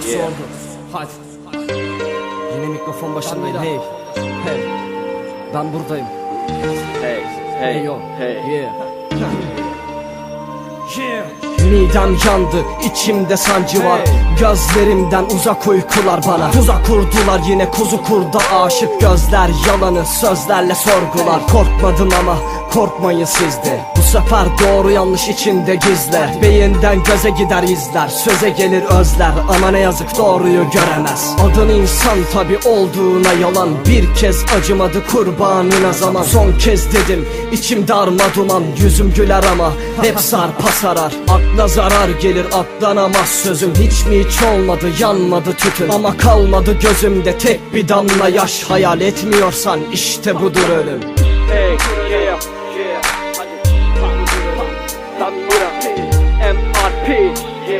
sordu Hadi. Yine mikrofon başındayım hey. Hey. Ben buradayım. Hey, Hey hey, yo. hey. Yeah. Midem yandı, içimde sancı var. Gözlerimden uzak uykular bana. Tuzak kurdular yine kuzu kurda aşık. Gözler Yalanı sözlerle sorgular. Korkmadım ama korkmayın siz de Bu sefer doğru yanlış içinde gizle Beyinden göze gider izler. Söze gelir özler. Ama ne yazık doğruyu göremez. Adın insan tabi olduğuna yalan. Bir kez acımadı kurbanına zaman. Son kez dedim içim darma duman. Yüzüm güler ama hep sarpa sarar. Akla zarar gelir atlanamaz sözüm. Hiç mi hiç olmadı yanmadı tütün. Ama kalmadı gözümde tek bir damla yaş. Hayal etmiyorsan işte budur ölüm. Hey, yeah,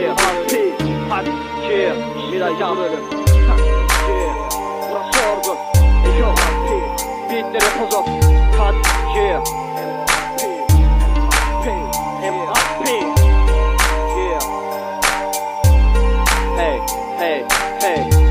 yeah, hard peak, hadi yeah Mira yağmurun, yeah Burası sorgun, e yok hard peak Beatlere poz at, hadi yeah hey, hey.